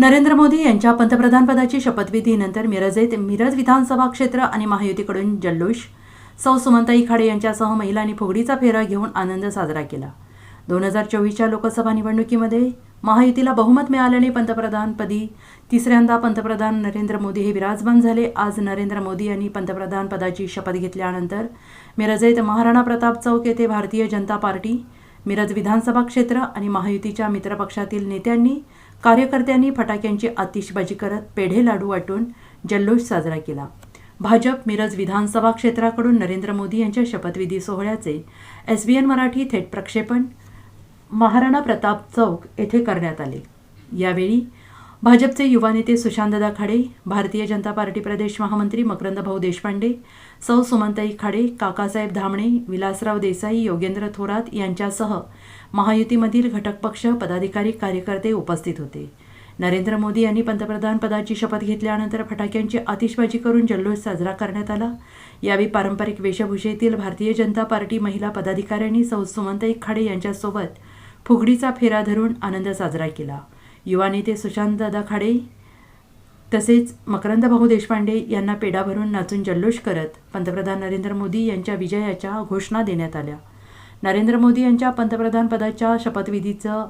नरेंद्र मोदी यांच्या पंतप्रधानपदाची शपथविधीनंतर मिरज मिरज विधानसभा क्षेत्र आणि महायुतीकडून जल्लोष. सौ सुमंताई खाडे यांच्यासह महिलांनी फुगडीचा फेरा घेऊन आनंद साजरा केला. दोन हजार चोवीसच्या लोकसभा निवडणुकीमध्ये महायुतीला बहुमत मिळाल्याने पंतप्रधानपदी तिसऱ्यांदा पंतप्रधान नरेंद्र मोदी हे विराजमान झाले. आज नरेंद्र मोदी यांनी पंतप्रधानपदाची शपथ घेतल्यानंतर मिरज महाराणा प्रताप चौक येथे भारतीय जनता पार्टी मिरज विधानसभा क्षेत्र आणि महायुतीच्या मित्रपक्षातील नेत्यांनी कार्यकर्त्यांनी फटाक्यांची आतिषबाजी करत पेढे लाडू वाटून जल्लोष साजरा केला. भाजप मिरज विधानसभा क्षेत्राकडून नरेंद्र मोदी यांच्या शपथविधी सोहळ्याचे एस बी एन मराठी थेट प्रक्षेपण महाराणा प्रताप चौक येथे करण्यात आले. यावेळी भाजपचे युवा नेते सुशांतदा खाडे भारतीय जनता पार्टी प्रदेश महामंत्री मकरंद भाऊ देशपांडे सौ सुमंताई खाडे काकासाहेब धामणे विलासराव देसाई योगेंद्र थोरात यांच्यासह महायुतीमधील घटक पक्ष पदाधिकारी कार्यकर्ते उपस्थित होते. नरेंद्र मोदी यांनी पंतप्रधान पदाची शपथ घेतल्यानंतर फटाक्यांची आतिषबाजी करून जल्लोष साजरा करण्यात आला. यावेळी पारंपरिक वेशभूषेतील भारतीय जनता पार्टी महिला पदाधिकाऱ्यांनी सौ सुमनताई खाडे यांच्यासोबत फुगडीचा फेरा धरून आनंद साजरा केला. युवा नेते सुशांतदादा खाडे तसेच मकरंद भाऊ देशपांडे यांना पेढा भरून नाचून जल्लोष करत पंतप्रधान नरेंद्र मोदी यांच्या विजयाच्या घोषणा देण्यात आल्या. नरेंद्र मोदी यांच्या पंतप्रधानपदाच्या शपथविधीचं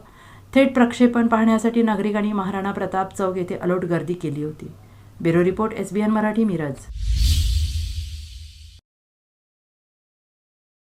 थेट प्रक्षेपण पाहण्यासाठी नागरिकांनी महाराणा प्रताप चौक येथे अलोट गर्दी केली होती. Bureau report S B N Marathi Miraj.